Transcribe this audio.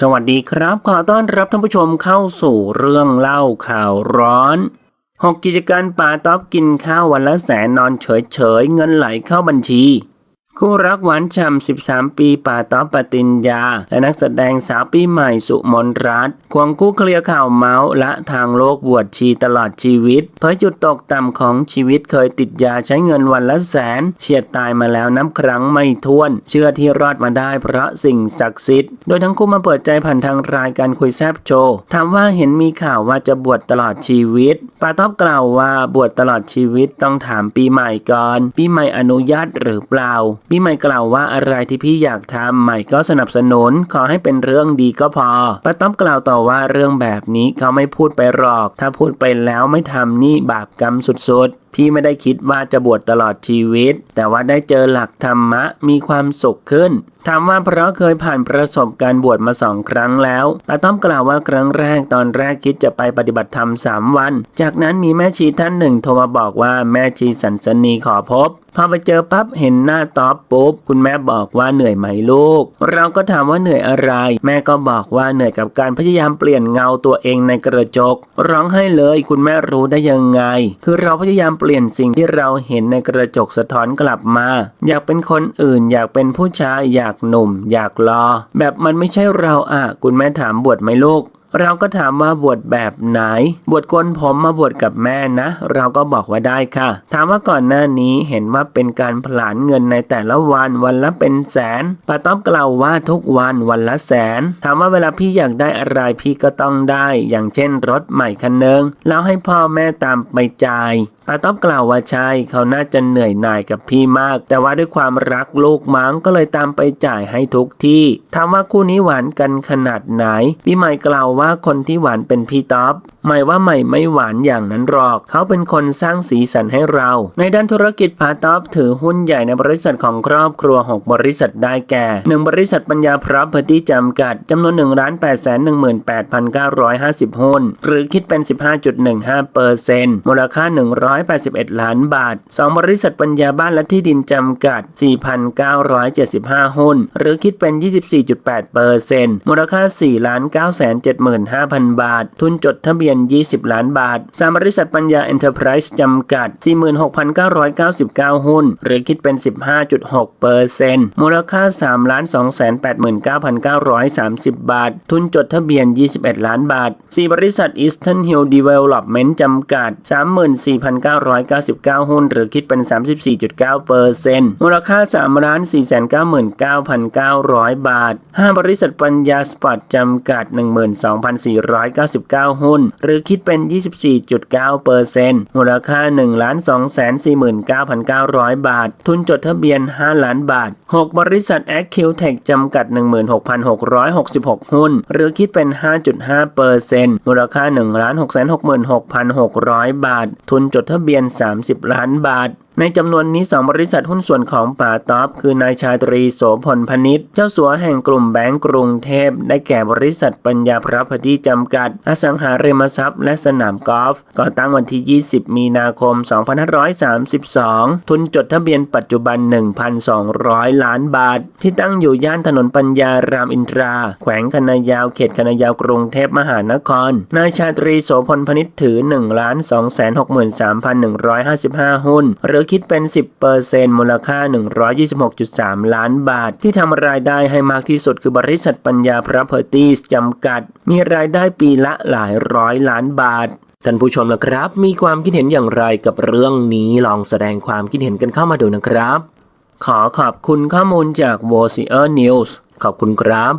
สวัสดีครับ ขอต้อนรับท่านผู้ชมเข้าสู่เรื่องเล่าข่าวร้อน 6 กิจการป่าต๊อบกินข้าววันละแสนนอนเฉยๆเงินไหลเข้าบัญชี คู่รักหวานฉ่ำ 13 ปีป่าต๊อบปติญญา และนักแสดงสาวปีใหม่สุมนรัตน์ควงคู่เคลียร์ข่าวเมาส์และทางโลกบวชชีตลอดชีวิต เผยจุดตกต่ำของชีวิตเคยติดยาใช้เงินวันละแสน เฉียดตายมาแล้วนับครั้งไม่ถ้วน เชื่อที่รอดมาได้เพราะสิ่งศักดิ์สิทธิ์ โดยทั้งคู่มาเปิดใจผ่านทางรายการคุยแซบโชว์ถามว่าเห็นมีข่าวว่าจะบวชตลอดชีวิตป้าต๊อบกล่าวว่าบวชตลอดชีวิตต้องถามปีใหม่ก่อน ปีใหม่อนุญาตหรือเปล่าพี่ใหม่กล่าวว่าอะไรที่พี่อยากทำใหม่ก็สนับสนุน ขอให้เป็นเรื่องดีก็พอป้าต๊อบกล่าวต่อว่าเรื่องแบบนี้เขาไม่พูดไปหรอก ถ้าพูดไปแล้วไม่ทำนี่บาปกรรมสุดๆ พี่ไม่ได้คิดว่าจะบวชตลอดชีวิต แต่ว่าได้เจอหลักธรรมะมีความสุขขึ้นถามว่าเพราะเคยผ่านประสบการณ์บวชมาสองครั้งแล้วป้าต้อมกล่าวว่าครั้งแรกตอนแรกคิดจะไปปฏิบัติธรรมสามวัน จากนั้นมีแม่ชีท่านหนึ่งโทรมาบอกว่าแม่ชีสันสนีขอพบพอไปเจอปั๊บเห็นหน้าต๊อบปุ๊บคุณแม่บอกว่าเหนื่อยไหมลูก เราก็ถามว่าเหนื่อยอะไร แม่ก็บอกว่าเหนื่อยกับการพยายามเปลี่ยนเงาตัวเองในกระจก ร้องให้เลยคุณแม่รู้ได้ยังไง คือเราพยายามเปลี่ยนสิ่งที่เราเห็นในกระจกสะท้อนกลับมา อยากเป็นคนอื่น อยากเป็นผู้ชาย อยากหนุ่ม อยากรอ แบบมันไม่ใช่เราอะ คุณแม่ถามบวชไหมลูกเราก็ถามว่าบวชแบบไหน บวชกนผมมาบวชกับแม่นะ เราก็บอกว่าได้ค่ะ ถามว่าก่อนหน้านี้เห็นว่าเป็นการผลาญเงินในแต่ละวันวันละเป็นแสนป้าต้อมกล่าวว่าทุกวันวันละแสน ถามว่าเวลาพี่อยากได้อะไรพี่ก็ต้องได้ อย่างเช่นรถใหม่คันนึงแล้วให้พ่อแม่ตามไปจ่าย ป้าต้อมกล่าวว่าใช่เขาน่าจะเหนื่อยหน่ายกับพี่มาก แต่ว่าด้วยความรักลูกมั้งก็เลยตามไปจ่ายให้ทุกที่ถามว่าคู่นี้หวานกันขนาดไหนพี่ใหม่กล่าวว่าคนที่หวานเป็นพี่ต๊อบ หม่ว่าใหม่ไม่หวานอย่างนั้นหรอก เขาเป็นคนสร้างสีสันให้เรา ในด้านธุรกิจพาต๊อบถือหุ้นใหญ่ในบริษัทของครอบครัว 6 บริษัทได้แก่ 1 บริษัทปัญญาพรอพเพอร์ตี้จำกัดจำนวน1 8 1 8 9 5 0 หุ้น หรือคิดเป็น 15.15เปอร์เซ็นต์มูลค่า 181 ล้านบาท 2 บริษัทปัญญาบ้านและที่ดินจำกัด 4,975 หุ้น หรือคิดเป็น 24.8เปอร์เซ็นต์มูลค่า4 9 7 5 0 0 0 บาท ทุนจดทะเบียน20 ล้านบาท3บริษัทปัญญาเอ็นเตอร์ไพรส์จำกัด 46,999 หุ้น หรือคิดเป็น 15.6เปอร์เซ็นต์มูลค่า 3 289,930 บาท ทุนจดทะเบียน 21 ล้านบาท 4 บริษัท Eastern Hill Development จำกัด 34,999 หุ้น หรือคิดเป็น 34.9เปอร์เซ็นต์มูลค่า 3 499,900 บาท 5 บริษัทปัญญาสปอร์ตจำกัด 12,499 หุ้นหรือคิดเป็น 24.9%ร์เซ็นต์มูลค่า 1,249,900 บาท ทุนจดทะเบียน 5 ล้านบาท 6 บริษัท a c u t e c h จำกัด 16,666 หุ้น หรือคิดเป็น 5.5%ร์เซ็นต์มูลค่า 1,666,600 บาท ทุนจดทะเบียน 30 ล้านบาท ในจำนวนนี้ 2 บริษัทหุ้นส่วนของป่าต๊อบคือนายชาตรีโสพลพนิษฐ์เจ้าสัวแห่งกลุ่มแบงก์กรุงเทพ ได้แก่บริษัทปัญญาพระพดีจำกัด อสังหาริมทรัพย์ และสนามกอล์ฟก่อตั้งวันที่ 20 มีนาคม 2532 ทุนจดทะเบียนปัจจุบัน 1,200 ล้านบาท ที่ตั้งอยู่ย่านถนนปัญญารามอินทรา แขวงคณะยาวเขตคณะยาวกรุงเทพมหานคร นายชาตรีโสพลพนิษฐ์ถือ 1,263,155 หุ้นหรือคิดเป็น 10%มูลค่า 126.3 ล้านบาท ที่ทำรายได้ให้มากที่สุดคือบริษัทปัญญาพระเพอร์ตี้จำกัด มีรายได้ปีละหลายร้อยล้านบาทท่านผู้ชมนะครับ มีความคิดเห็นอย่างไรกับเรื่องนี้ลองแสดงความคิดเห็นกันเข้ามาดูนะครับ ขอขอบคุณข้อมูลจาก v o c e r News ขอบคุณครับ